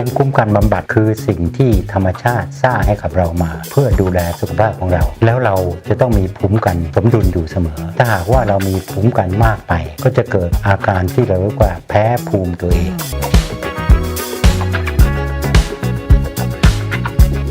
ภูมิคุ้มกันบำบัดคือสิ่งที่ธรรมชาติสร้างให้กับเรามา เพื่อดูแลสุขภาพของเรา แล้วเราจะต้องมีภูมิกันสมดุลอยู่เสมอ ถ้าหากว่าเรามีภูมิกันมากไป ก็จะเกิดอาการที่เราเรียกว่าแพ้ภูมิตัวเอง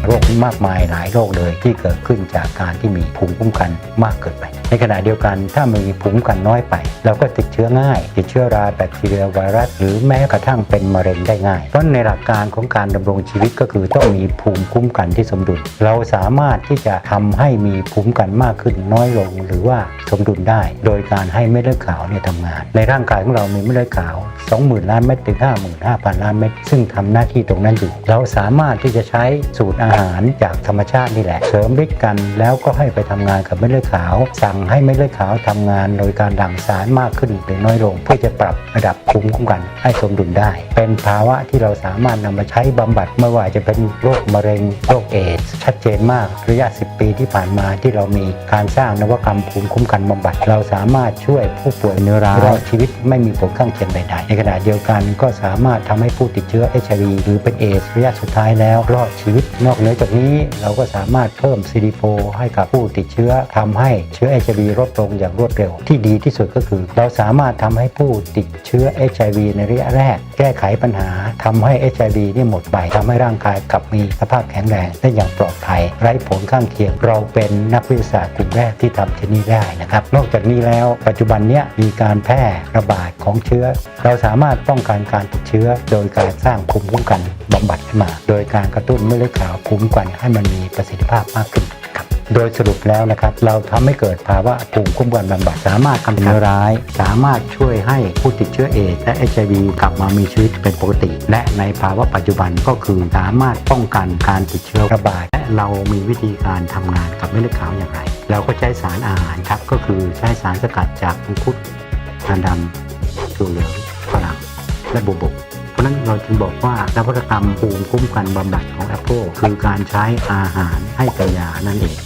โรคมากมายหลายโรคเลยที่เกิดขึ้นจากการที่มีภูมิคุ้มกันมากเกินไป ในขณะเดียวกันถ้ามีภูมิคุ้มกันน้อยไป เราก็ติดเชื้อง่าย ติดเชื้อราแบคทีเรียไวรัส หรือแม้กระทั่งเป็นมะเร็งได้ง่ายเพราะในหลักการของการดำรงชีวิตก็คือต้องมีภูมิคุ้มกันที่สมดุล เราสามารถที่จะทำให้มีภูมิคุ้มกันมากขึ้นน้อยลง หรือว่าสมดุลได้ โดยการให้เม็ดเลือดขาวเนี่ยทำงาน ในร่างกายของเรามีเม็ดเลือดขาว 20,000 ล้านเม็ดถึง 55,000 ล้านเม็ดซึ่งทำหน้าที่ตรงนั้นอยู่ เราสามารถที่จะใช้สูตรอาหารจากธรรมชาตินี่แหละเสริมฤทธิ์กัน แล้วก็ให้ไปทำงานกับเม็ดเลือดขาวสั่งให้เม็ดเลือดขาวทำงานโดยการหลั่งสารมากขึ้นหรือน้อยลง เพื่อจะปรับระดับภูมิคุ้มกันให้สมดุลได้ เป็นภาวะที่เราสามารถนำมาใช้บำบัดไม่ว่าจะเป็นโรคมะเร็งโรคเอดส์ชัดเจนมากระยะ 10 ปีที่ผ่านมาที่เรามีการสร้างนวัตกรรมภูมิคุ้มกันบำบัด เราสามารถช่วยผู้ป่วยเนื้อร้ายรอดชีวิตไม่มีผลข้างเคียงใดๆในขณะเดียวกันก็สามารถทำให้ผู้ติดเชื้อ HIV หรือเป็นเอดส์ระยะสุดท้ายแล้วรอดชีวิตนอกเหนือจากนี้ เราก็สามารถเพิ่ม CD4 ให้กับผู้ติดเชื้อทำให้เชื้อ HIV ลดลงอย่างรวดเร็ว ที่ดีที่สุดก็คือ เราสามารถทำให้ผู้ติดเชื้อ HIV ในระยะแรก แก้ไขปัญหาทำให้ HIV นี่หมดไปทำให้ร่างกายกลับมีสภาพแข็งแรงได้อย่างปลอดภัยไร้ผลข้างเคียง เราเป็นนักวิทยาศาสตร์กลุ่มแรกที่ทำที่นี่ได้นะครับ นอกจากนี้แล้วปัจจุบันนี้มีการแพร่ระบาดของเชื้อ เราสามารถป้องกันการติดเชื้อ โดยการสร้างภูมิคุ้มกันบำบัดขึ้นมา โดยการกระตุ้นเม็ดเลือดขาวภูมิคุ้มกันให้มันมีประสิทธิภาพมากขึ้น โดยสรุปแล้วนะครับ เราทำให้เกิดภาวะภูมิคุ้มกันบำบัดสามารถทำเนื้อร้าย สามารถช่วยให้ผู้ติดเชื้อเอดส์และ HIV กลับมามีชีวิตเป็นปกติ และในภาวะปัจจุบันก็คือสามารถป้องกันการติดเชื้อระบาดและเรามีวิธีการทำงานกับเม็ดเลือดขาวอย่างไร เราก็ใช้สารอาหารครับก็คือใช้สารสกัดจากมังคุดงาดำถั่วเหลืองฝรั่งและบวบกเพราะนั้นเราจึงบอกว่านวัตกรรมภูมิคุ้มกันบำบัดของ Apple คือการใช้อาหารให้กับยานั่นเอง